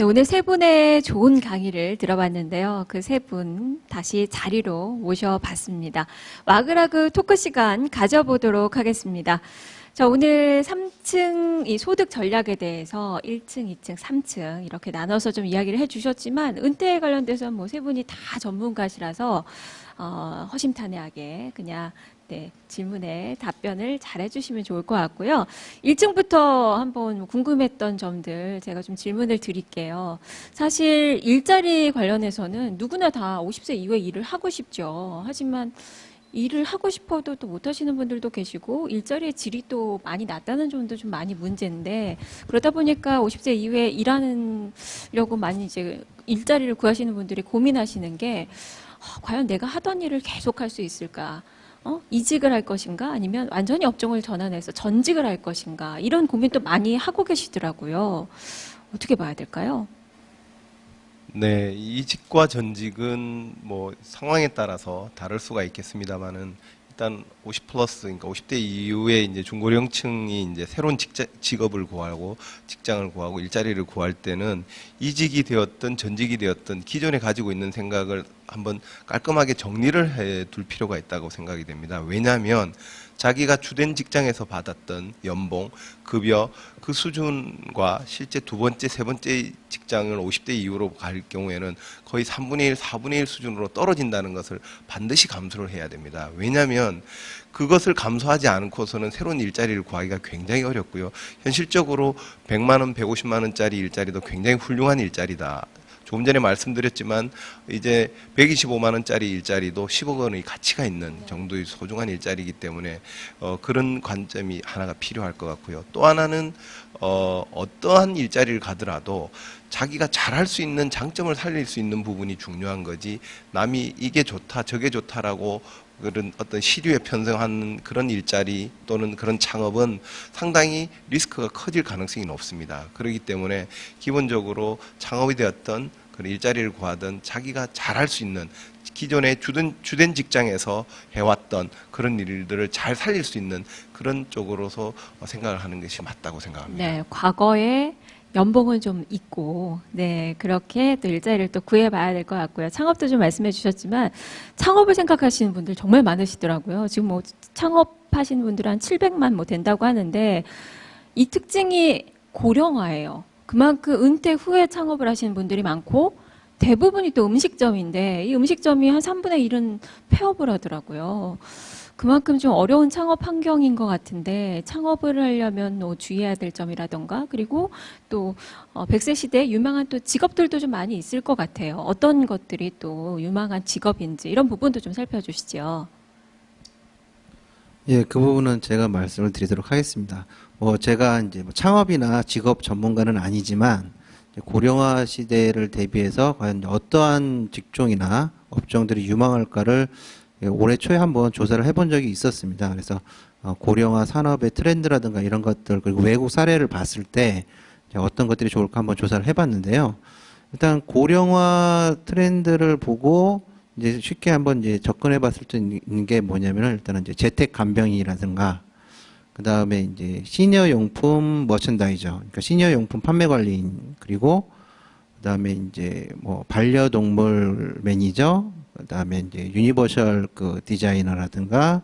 네, 오늘 세 분의 좋은 강의를 들어봤는데요. 그 세 분 다시 자리로 모셔봤습니다. 와그라그 토크 시간 가져보도록 하겠습니다. 자, 오늘 3층 이 소득 전략에 대해서 1층, 2층, 3층 이렇게 나눠서 좀 이야기를 해 주셨지만 은퇴에 관련돼서 뭐 세 분이 다 전문가시라서 어, 허심탄회하게 그냥 네, 질문에 답변을 잘 해주시면 좋을 것 같고요. 1층부터 한번 궁금했던 점들 제가 좀 질문을 드릴게요. 사실 일자리 관련해서는 누구나 다 50세 이후에 일을 하고 싶죠. 하지만 일을 하고 싶어도 또 못하시는 분들도 계시고 일자리의 질이 또 많이 낮다는 점도 좀 많이 문제인데 그러다 보니까 50세 이후에 일하려고 많이 이제 일자리를 구하시는 분들이 고민하시는 게 어, 과연 내가 하던 일을 계속 할 수 있을까? 어? 이직을 할 것인가? 아니면 완전히 업종을 전환해서 전직을 할 것인가? 이런 고민도 많이 하고 계시더라고요. 어떻게 봐야 될까요? 네, 이직과 전직은 뭐 상황에 따라서 다를 수가 있겠습니다만은 일단 50 플러스 그러니까 50대 이후에 이제 중고령층이 이제 새로운 직자, 직업을 구하고 직장을 구하고 일자리를 구할 때는 이직이 되었든 전직이 되었든 기존에 가지고 있는 생각을 한번 깔끔하게 정리를 해 둘 필요가 있다고 생각이 됩니다. 왜냐하면 자기가 주된 직장에서 받았던 연봉, 급여 그 수준과 실제 두 번째, 세 번째 직장을 50대 이후로 갈 경우에는 거의 3분의 1, 4분의 1 수준으로 떨어진다는 것을 반드시 감수를 해야 됩니다. 왜냐하면 그것을 감수하지 않고서는 새로운 일자리를 구하기가 굉장히 어렵고요. 현실적으로 100만 원, 150만 원짜리 일자리도 굉장히 훌륭한 일자리다. 조금 전에 말씀드렸지만 이제 125만 원짜리 일자리도 10억 원의 가치가 있는 정도의 소중한 일자리이기 때문에 어, 그런 관점이 하나가 필요할 것 같고요. 또 하나는 어, 어떠한 일자리를 가더라도 자기가 잘할 수 있는 장점을 살릴 수 있는 부분이 중요한 거지 남이 이게 좋다 저게 좋다라고 그런 어떤 시류에 편성하는 그런 일자리 또는 그런 창업은 상당히 리스크가 커질 가능성이 높습니다. 그렇기 때문에 기본적으로 창업이 되었던 그런 일자리를 구하던 자기가 잘할 수 있는 기존에 주된, 주된 직장에서 해왔던 그런 일들을 잘 살릴 수 있는 그런 쪽으로서 생각을 하는 것이 맞다고 생각합니다. 네, 과거에 연봉은 좀 있고, 네, 그렇게 또 일자리를 또 구해봐야 될 것 같고요. 창업도 좀 말씀해 주셨지만, 창업을 생각하시는 분들 정말 많으시더라고요. 지금 뭐 창업하시는 분들 한 700만 뭐 된다고 하는데, 이 특징이 고령화예요. 그만큼 은퇴 후에 창업을 하시는 분들이 많고, 대부분이 또 음식점인데, 이 음식점이 한 3분의 1은 폐업을 하더라고요. 그만큼 좀 어려운 창업 환경인 것 같은데 창업을 하려면 뭐 주의해야 될 점이라던가 그리고 또 어, 100세 시대에 유망한 또 직업들도 좀 많이 있을 것 같아요. 어떤 것들이 또 유망한 직업인지 이런 부분도 좀 살펴주시죠. 예, 그 부분은 제가 말씀을 드리도록 하겠습니다. 뭐 제가 이제 뭐 창업이나 직업 전문가는 아니지만 고령화 시대를 대비해서 과연 어떠한 직종이나 업종들이 유망할까를 예, 올해 초에 한번 조사를 해본 적이 있었습니다. 그래서 어, 고령화 산업의 트렌드라든가 이런 것들 그리고 외국 사례를 봤을 때 어떤 것들이 좋을까 한번 조사를 해봤는데요. 일단 고령화 트렌드를 보고 이제 쉽게 한번 이제 접근해봤을 때 있는 게 뭐냐면은 일단은 이제 재택 간병이라든가 그 다음에 이제 시니어 용품 머천다이저, 그러니까 시니어 용품 판매 관리인 그리고 그 다음에 이제 뭐 반려동물 매니저, 그 다음에 이제 유니버셜 그 디자이너라든가,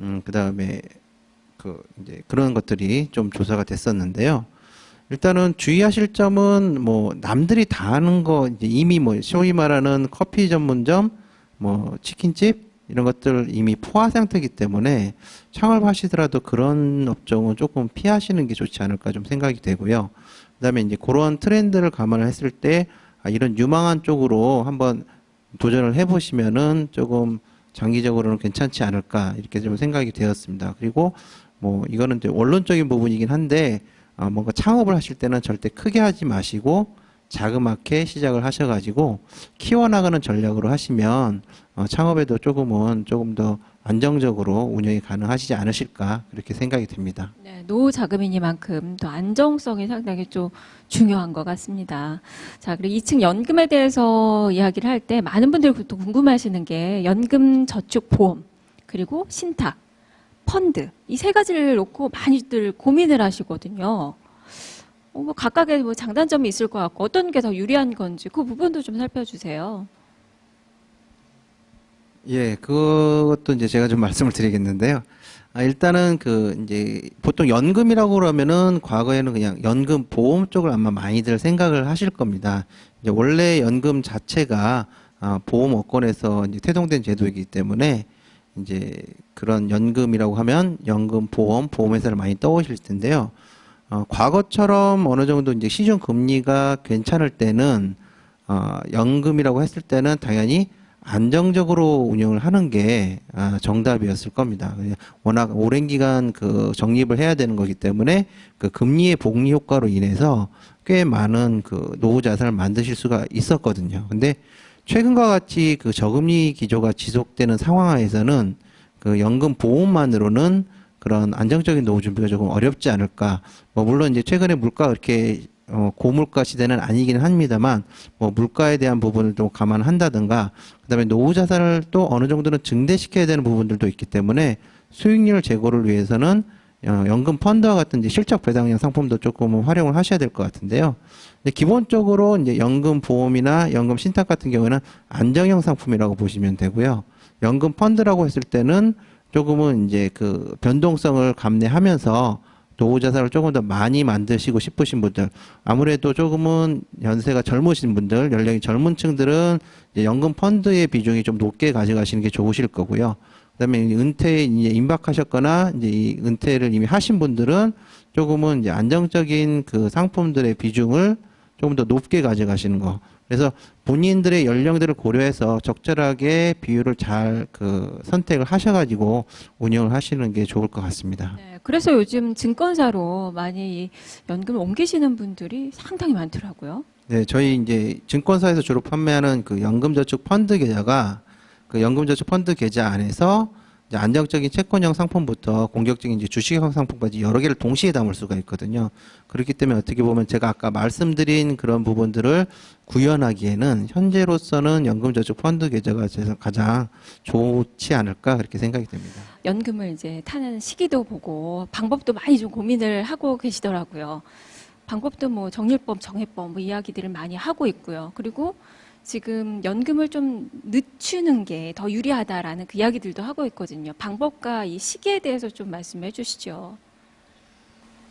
음, 그 다음에 그 이제 그런 것들이 좀 조사가 됐었는데요. 일단은 주의하실 점은 뭐 남들이 다 하는 거 이제 이미 뭐 소위 말하는 커피 전문점, 뭐 치킨집 이런 것들 이미 포화 상태이기 때문에 창업하시더라도 그런 업종은 조금 피하시는 게 좋지 않을까 좀 생각이 되고요. 그다음에 이제 그런 트렌드를 감안을 했을 때 아, 이런 유망한 쪽으로 한번 도전을 해보시면은 조금 장기적으로는 괜찮지 않을까 이렇게 좀 생각이 되었습니다. 그리고 뭐 이거는 이제 원론적인 부분이긴 한데 아, 뭔가 창업을 하실 때는 절대 크게 하지 마시고 자그맣게 시작을 하셔가지고 키워나가는 전략으로 하시면 어, 창업에도 조금은 조금 더 안정적으로 운영이 가능하시지 않으실까 그렇게 생각이 듭니다. 네, 노자금이니만큼 또 안정성이 상당히 좀 중요한 것 같습니다. 자, 그리고 2층 연금에 대해서 이야기를 할 때 많은 분들이 또 궁금하시는 게 연금 저축 보험 그리고 신탁, 펀드 이 세 가지를 놓고 많이들 고민을 하시거든요. 어, 뭐 각각의 뭐 장단점이 있을 것 같고 어떤 게 더 유리한 건지 그 부분도 좀 살펴주세요. 예, 그것도 이제 제가 좀 말씀을 드리겠는데요. 아, 일단은 그 이제 보통 연금이라고 그러면은 과거에는 그냥 연금 보험 쪽을 아마 많이들 생각을 하실 겁니다. 이제 원래 연금 자체가 아, 보험 업권에서 이제 태동된 제도이기 때문에 이제 그런 연금이라고 하면 연금 보험 보험회사를 많이 떠오실 텐데요. 어, 과거처럼 어느 정도 이제 시중 금리가 괜찮을 때는 어, 연금이라고 했을 때는 당연히 안정적으로 운영을 하는 게 아, 정답이었을 겁니다. 워낙 오랜 기간 그 적립을 해야 되는 거기 때문에 그 금리의 복리 효과로 인해서 꽤 많은 그 노후 자산을 만드실 수가 있었거든요. 근데 최근과 같이 그 저금리 기조가 지속되는 상황하에서는 그 연금 보험만으로는 그런 안정적인 노후 준비가 조금 어렵지 않을까. 뭐 물론 이제 최근에 물가가 이렇게 어, 고물가 시대는 아니긴 합니다만 뭐 물가에 대한 부분을 좀 감안한다든가 그다음에 노후 자산을 또 어느 정도는 증대시켜야 되는 부분들도 있기 때문에 수익률 제고를 위해서는 어, 연금 펀드와 같은 이제 실적 배당형 상품도 조금 활용을 하셔야 될 것 같은데요. 근데 기본적으로 이제 연금 보험이나 연금 신탁 같은 경우에는 안정형 상품이라고 보시면 되고요. 연금 펀드라고 했을 때는 조금은 이제 그 변동성을 감내하면서 노후 자산을 조금 더 많이 만드시고 싶으신 분들 아무래도 조금은 연세가 젊으신 분들 연령이 젊은 층들은 이제 연금 펀드의 비중이 좀 높게 가져가시는 게 좋으실 거고요. 그다음에 이 은퇴에 이제 임박하셨거나 이제 이 은퇴를 이미 하신 분들은 조금은 이제 안정적인 그 상품들의 비중을 조금 더 높게 가져가시는 거. 그래서 본인들의 연령들을 고려해서 적절하게 비율을 잘 그 선택을 하셔가지고 운영을 하시는 게 좋을 것 같습니다. 네, 그래서 요즘 증권사로 많이 이 연금을 옮기시는 분들이 상당히 많더라고요. 네, 저희 이제 증권사에서 주로 판매하는 그 연금저축 펀드 계좌가 그 연금저축 펀드 계좌 안에서 안정적인 채권형 상품부터 공격적인 주식형 상품까지 여러 개를 동시에 담을 수가 있거든요. 그렇기 때문에 어떻게 보면 제가 아까 말씀드린 그런 부분들을 구현하기에는 현재로서는 연금저축 펀드 계좌가 제- 가장 좋지 않을까 그렇게 생각이 됩니다. 연금을 이제 타는 시기도 보고 방법도 많이 좀 고민을 하고 계시더라고요. 방법도 뭐 정일법, 정해법 뭐 이야기들을 많이 하고 있고요. 그리고 지금 연금을 좀 늦추는 게 더 유리하다라는 그 이야기들도 하고 있거든요. 방법과 이 시기에 대해서 좀 말씀해 주시죠.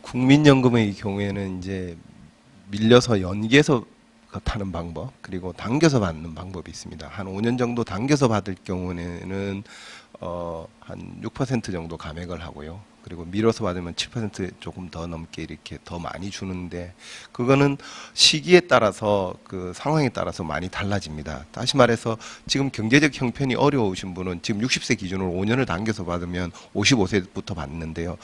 국민연금의 경우에는 이제 밀려서 연계해서 타는 방법 그리고 당겨서 받는 방법이 있습니다. 한 5년 정도 당겨서 받을 경우에는 어, 한 6% 정도 감액을 하고요. 그리고 밀어서 받으면 7% 조금 더 넘게 이렇게 더 많이 주는데 그거는 시기에 따라서 그 상황에 따라서 많이 달라집니다. 다시 말해서 지금 경제적 형편이 어려우신 분은 지금 60세 기준으로 5년을 당겨서 받으면 55세부터 받는데요.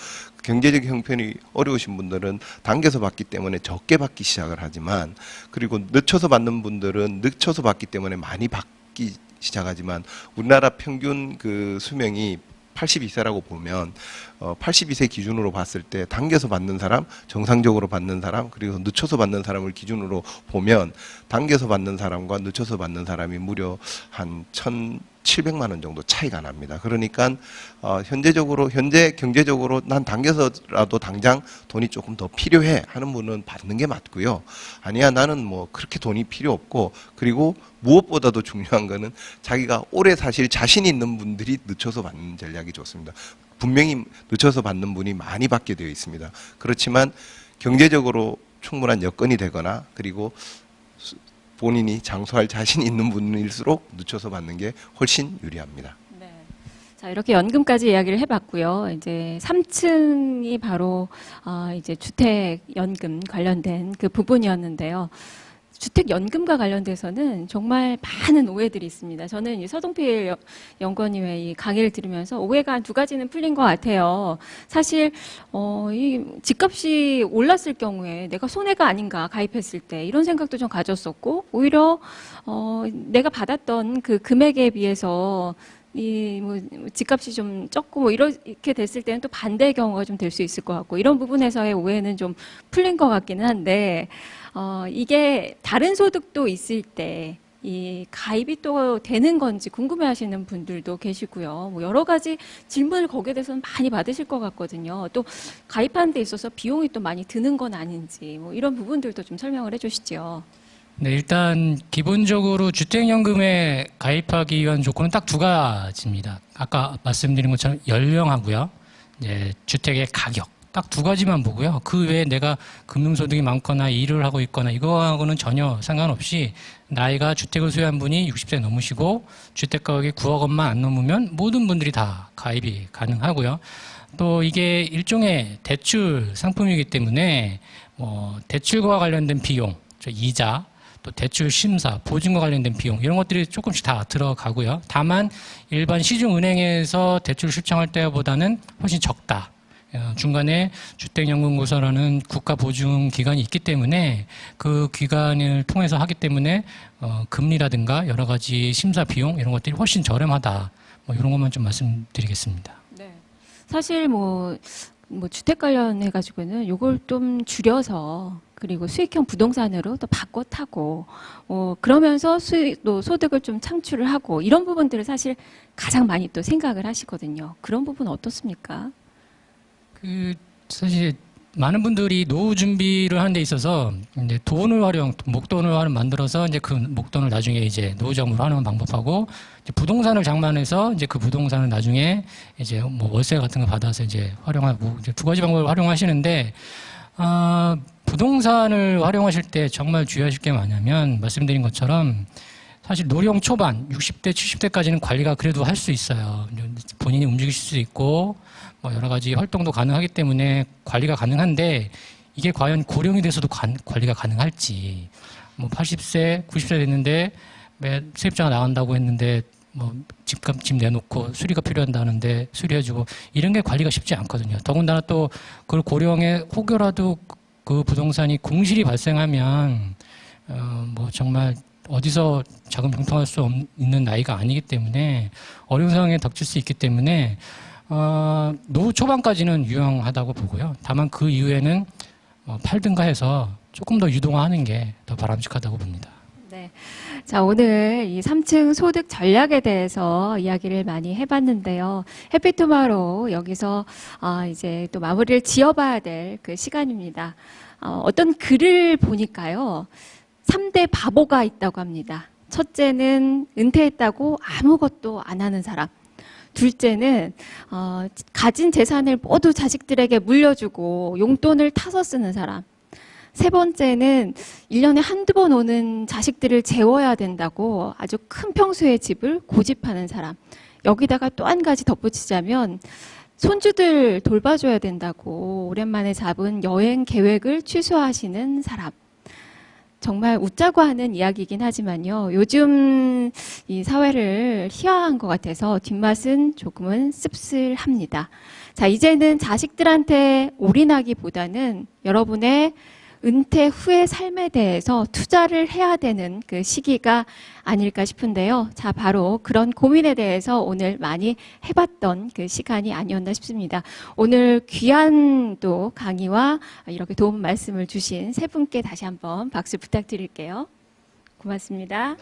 경제적 형편이 어려우신 분들은 당겨서 받기 때문에 적게 받기 시작을 하지만 그리고 늦춰서 받는 분들은 늦춰서 받기 때문에 많이 받기 시작하지만 우리나라 평균 그 수명이 82세라고 보면 어 82세 기준으로 봤을 때 당겨서 받는 사람, 정상적으로 받는 사람, 그리고 늦춰서 받는 사람을 기준으로 보면 당겨서 받는 사람과 늦춰서 받는 사람이 무려 한 1,700만 원 정도 차이가 납니다. 그러니까 어 현재적으로 현재 경제적으로 난 당겨서라도 당장 돈이 조금 더 필요해 하는 분은 받는 게 맞고요. 아니야 나는 뭐 그렇게 돈이 필요 없고 그리고 무엇보다도 중요한 거는 자기가 오래 사실 자신 있는 분들이 늦춰서 받는 전략이 좋습니다. 분명히 늦춰서 받는 분이 많이 받게 되어 있습니다. 그렇지만 경제적으로 충분한 여건이 되거나 그리고 수- 본인이 장수할 자신 있는 분일수록 늦춰서 받는 게 훨씬 유리합니다. 네. 자, 이렇게 연금까지 이야기를 해봤고요. 이제 3층이 바로 어, 이제 주택 연금 관련된 그 부분이었는데요. 주택 연금과 관련돼서는 정말 많은 오해들이 있습니다. 저는 이 서동필 여- 연구원님의 이 강의를 들으면서 오해가 한두 가지는 풀린 것 같아요. 사실 어, 이 집값이 올랐을 경우에 내가 손해가 아닌가 가입했을 때 이런 생각도 좀 가졌었고 오히려 어, 내가 받았던 그 금액에 비해서 이뭐 집값이 좀 적고 뭐 이렇게 됐을 때는 또 반대의 경우가 좀 될 수 있을 것 같고 이런 부분에서의 오해는 좀 풀린 것 같기는 한데 어, 이게 다른 소득도 있을 때 이 가입이 또 되는 건지 궁금해하시는 분들도 계시고요. 뭐 여러 가지 질문을 거기에 대해서는 많이 받으실 것 같거든요. 또 가입하는 데 있어서 비용이 또 많이 드는 건 아닌지 뭐 이런 부분들도 좀 설명을 해주시죠. 네, 일단 기본적으로 주택연금에 가입하기 위한 조건은 딱 두 가지입니다. 아까 말씀드린 것처럼 연령하고요. 이제 주택의 가격. 딱 두 가지만 보고요. 그 외에 내가 금융소득이 많거나 일을 하고 있거나 이거하고는 전혀 상관없이 나이가 주택을 소유한 분이 60세 넘으시고 주택 가격이 9억 원만 안 넘으면 모든 분들이 다 가입이 가능하고요. 또 이게 일종의 대출 상품이기 때문에 뭐 대출과 관련된 비용, 저 이자, 또 대출 심사, 보증과 관련된 비용 이런 것들이 조금씩 다 들어가고요. 다만 일반 시중 은행에서 대출 신청할 때보다는 훨씬 적다. 어, 중간에 주택연금공사라는 국가 보증 기관이 있기 때문에 그 기관을 통해서 하기 때문에 어, 금리라든가 여러 가지 심사 비용 이런 것들이 훨씬 저렴하다. 뭐 이런 것만 좀 말씀드리겠습니다. 네. 사실 뭐, 뭐 주택 관련해 가지고는 요걸 좀 줄여서 그리고 수익형 부동산으로 또 바꿔 타고 어 그러면서 수익 또 소득을 좀 창출을 하고 이런 부분들을 사실 가장 많이 또 생각을 하시거든요. 그런 부분 어떻습니까? 그 사실 많은 분들이 노후 준비를 하는 데 있어서 이제 돈을 활용, 목돈을 만들어서 이제 그 목돈을 나중에 이제 노후자금으로 하는 방법하고 부동산을 장만해서 이제 그 부동산을 나중에 이제 뭐 월세 같은 거 받아서 이제 활용하고 이제 두 가지 방법을 활용하시는데 아, 부동산을 활용하실 때 정말 주의하실 게 뭐냐면 말씀드린 것처럼 사실 노령 초반 60대 70대까지는 관리가 그래도 할 수 있어요. 본인이 움직일 수 있고 뭐 여러 가지 활동도 가능하기 때문에 관리가 가능한데 이게 과연 고령이 돼서도 관, 관리가 가능할지 뭐 80세 90세 됐는데 매 세입자가 나간다고 했는데 뭐 집값 집 내놓고 수리가 필요한다는데 수리해주고 이런 게 관리가 쉽지 않거든요. 더군다나 또 그걸 고령에 혹여라도 그 부동산이 공실이 발생하면 어 뭐 정말 어디서 자금 병통할 수 없- 있는 나이가 아니기 때문에 어려운 상황에 닥칠 수 있기 때문에 어, 노후 초반까지는 유용하다고 보고요. 다만 그 이후에는 어, 팔든가 해서 조금 더 유동화하는 게 더 바람직하다고 봅니다. 네. 자, 오늘 이 3층 소득 전략에 대해서 이야기를 많이 해봤는데요. 해피투마로 여기서 아, 이제 또 마무리를 지어봐야 될 그 시간입니다. 어, 어떤 글을 보니까요. 3대 바보가 있다고 합니다. 첫째는 은퇴했다고 아무것도 안 하는 사람. 둘째는 어, 가진 재산을 모두 자식들에게 물려주고 용돈을 타서 쓰는 사람. 세 번째는 1년에 한두 번 오는 자식들을 재워야 된다고 아주 큰 평수의 집을 고집하는 사람. 여기다가 또 한 가지 덧붙이자면 손주들 돌봐줘야 된다고 오랜만에 잡은 여행 계획을 취소하시는 사람. 정말 웃자고 하는 이야기이긴 하지만요. 요즘 이 사회를 희화한 것 같아서 뒷맛은 조금은 씁쓸합니다. 자, 이제는 자식들한테 올인하기보다는 여러분의 은퇴 후의 삶에 대해서 투자를 해야 되는 그 시기가 아닐까 싶은데요. 자, 바로 그런 고민에 대해서 오늘 많이 해봤던 그 시간이 아니었나 싶습니다. 오늘 귀한 또 강의와 이렇게 도움 말씀을 주신 세 분께 다시 한번 박수 부탁드릴게요. 고맙습니다.